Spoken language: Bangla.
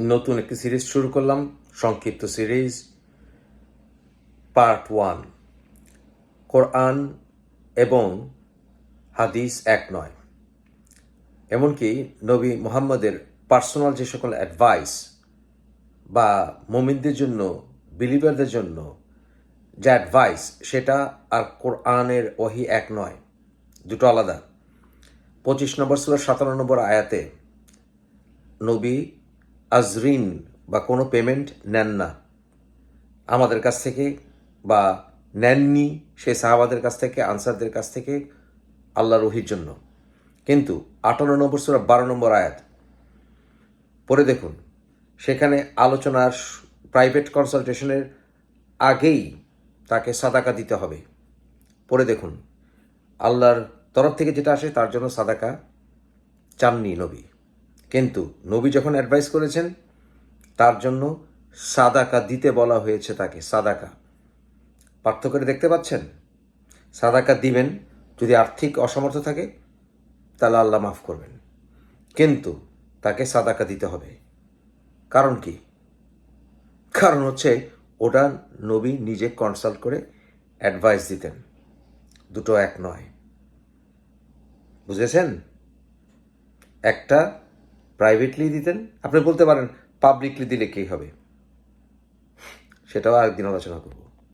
নতুন একটি সিরিজ শুরু করলাম, সংক্ষিপ্ত সিরিজ, পার্ট ওয়ান, কোরআন এবং হাদিস এক নয়। এমনকি নবী মোহাম্মদের পার্সোনাল যে সকল অ্যাডভাইস বা মোমিনদের জন্য, বিলিভারদের জন্য যে অ্যাডভাইস, সেটা আর কোরআনের ওহি এক নয়, দুটো আলাদা। পঁচিশ নম্বর ছিল সাতান্ন নম্বর আয়াতে নবী আজরিন বা কোনো পেমেন্ট নেন না। আমাদের কাছ থেকে বা নেননি সেই সাহাবাদের কাছ থেকে, আনসারদের কাছ থেকে আল্লাহ রহির জন্য। কিন্তু আটান্ন নম্বর সুরা বারো নম্বর আয়াত। পরে দেখুন, সেখানে আলোচনার প্রাইভেট কনসালটেশনের আগেই তাকে সাদাকা দিতে হবে। পরে দেখুন, আল্লাহর তরফ থেকে যেটা আসে তার জন্য সাদাকা চাননি নবী। কিন্তু নবী যখন অ্যাডভাইস করেছেন, তার জন্য সাদাকা দিতে বলা হয়েছে তাকে, সাদাকা। পার্থক্য দেখতে পাচ্ছেন? সাদাকা দিবেন, যদি আর্থিক অসমর্থ থাকে, তাহলে আল্লাহ মাফ করবেন। কিন্তু তাকে সাদাকা দিতে হবে। কারণ কি? কারণ হচ্ছে ওটা নবী নিজে কনসাল্ট করে অ্যাডভাইস দিতেন। দুটো এক নয়। বুঝেছেন? একটা প্রাইভেটলি দিতেন? আপনি বলতে পারেন পাবলিকলি দিলে কী হবে? সেটাও একদিন আলোচনা করব।